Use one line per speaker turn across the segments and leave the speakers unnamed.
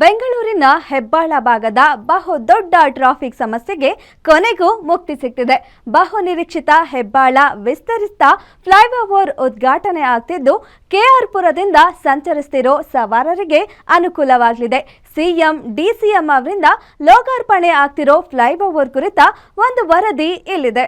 ಬೆಂಗಳೂರಿನ ಹೆಬ್ಬಾಳ ಭಾಗದ ಬಹು ದೊಡ್ಡ ಟ್ರಾಫಿಕ್ ಸಮಸ್ಯೆಗೆ ಕೊನೆಗೂ ಮುಕ್ತಿ ಸಿಗ್ತಿದೆ ಬಹು ನಿರೀಕ್ಷಿತ ಹೆಬ್ಬಾಳ ವಿಸ್ತರಿಸಿದ ಫ್ಲೈಓವರ್ ಉದ್ಘಾಟನೆ ಆಗ್ತಿದ್ದು, ಕೆಆರ್ಪುರದಿಂದ ಸಂಚರಿಸ್ತಿರೋ ಸವಾರರಿಗೆ ಅನುಕೂಲವಾಗಲಿದೆ. ಸಿಎಂ, ಡಿಸಿಎಂ ಅವರಿಂದ ಲೋಕಾರ್ಪಣೆ ಆಗ್ತಿರೋ ಫ್ಲೈಓವರ್ ಕುರಿತ ಒಂದು ವರದಿ ಇಲ್ಲಿದೆ.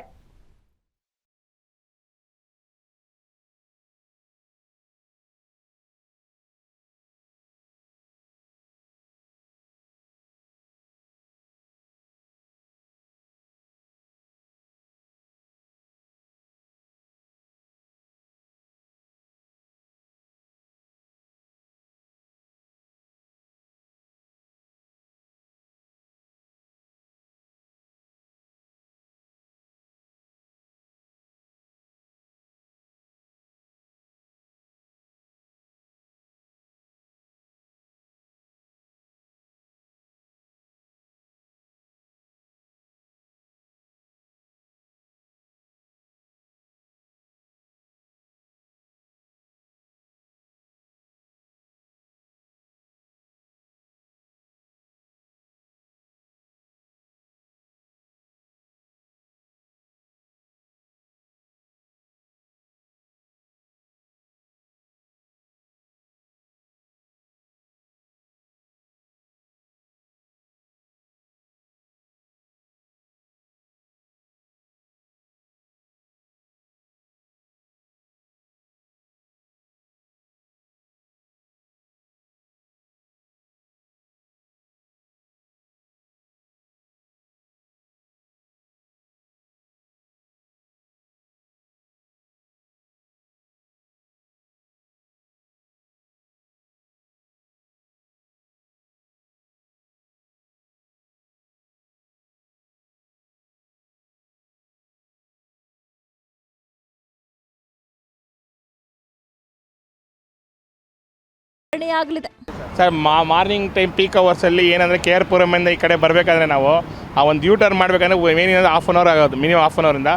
ಆಗಲಿದೆ.
ಸರ್, ಮಾ, ಮಾರ್ನಿಂಗ್ ಟೈಮ್ ಪೀಕ್ ಅವರ್ಸಲ್ಲಿ ಏನಂದರೆ ಕೆ ಆರ್ ಪುರಮಿಂದ ಈ ಕಡೆ ಬರಬೇಕಾದ್ರೆ ನಾವು ಆ ಒಂದು ಯೂ ಟರ್ನ್ ಮಾಡಬೇಕಂದ್ರೆ ಏನಿಲ್ಲ ಹಾಫ್ ಆನ್ ಅವರ್ ಆಗೋದು ಮಿನಿಮಮ್ ಹಾಫ್ ಅನ್ ಅವರಿಂದ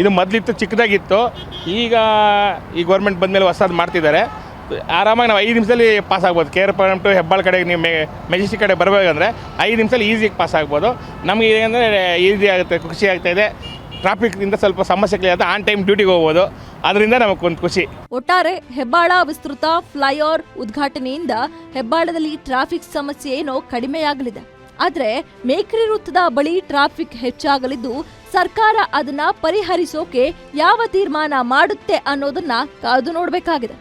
ಇದು. ಮೊದಲಿತ್ತು, ಚಿಕ್ಕದಾಗಿತ್ತು. ಈಗ, ಈ ಗೌರ್ಮೆಂಟ್ ಬಂದಮೇಲೆ ಹೊಸದು ಮಾಡ್ತಿದ್ದಾರೆ. ಆರಾಮಾಗಿ ನಾವು ಐದು ನಿಮಿಷದಲ್ಲಿ ಪಾಸ್ ಆಗ್ಬೋದು. K R Puram to Hebbal ಕಡೆಗೆ ನೀವು ಮೆ ಮೆಜೆಸ್ಟಿಕ್ ಕಡೆ ಬರಬೇಕಂದ್ರೆ ಐದು ನಿಮಿಷದಲ್ಲಿ ಈಸಿಯಾಗಿ ಪಾಸ್ ಆಗ್ಬೋದು. ನಮಗೆ ಏನಂದರೆ ಈಸಿ ಆಗುತ್ತೆ, ಖುಷಿ ಆಗ್ತಾಯಿದೆ ಟ್ರಾಫಿಕ್ದಿಂದ ಸ್ವಲ್ಪ ಸಮಸ್ಯೆ ಆಗುತ್ತೆ ಆನ್ ಟೈಮ್ ಡ್ಯೂಟಿಗೆ ಹೋಗ್ಬೋದು. ಅದರಿಂದ ನಮಗೊಂದು ಖುಷಿ.
ಒಟ್ಟಾರೆ ಹೆಬ್ಬಾಳ ವಿಸ್ತೃತ ಫ್ಲೈಓವರ್ ಉದ್ಘಾಟನೆಯಿಂದ ಹೆಬ್ಬಾಳದಲ್ಲಿ ಟ್ರಾಫಿಕ್ ಸಮಸ್ಯೆ ಏನೋ ಕಡಿಮೆಯಾಗಲಿದೆ. ಆದ್ರೆ ಮೇಕ್ರಿ ವೃತ್ತದ ಬಳಿ ಟ್ರಾಫಿಕ್ ಹೆಚ್ಚಾಗಲಿದ್ದು ಸರ್ಕಾರ ಅದನ್ನ ಪರಿಹರಿಸೋಕೆ ಯಾವ ತೀರ್ಮಾನ ಮಾಡುತ್ತೆ ಅನ್ನೋದನ್ನ ಕಾದು ನೋಡಬೇಕಾಗಿದೆ.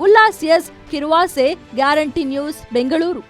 Ullas S Kiruvase, guarantee news, Bengaluru.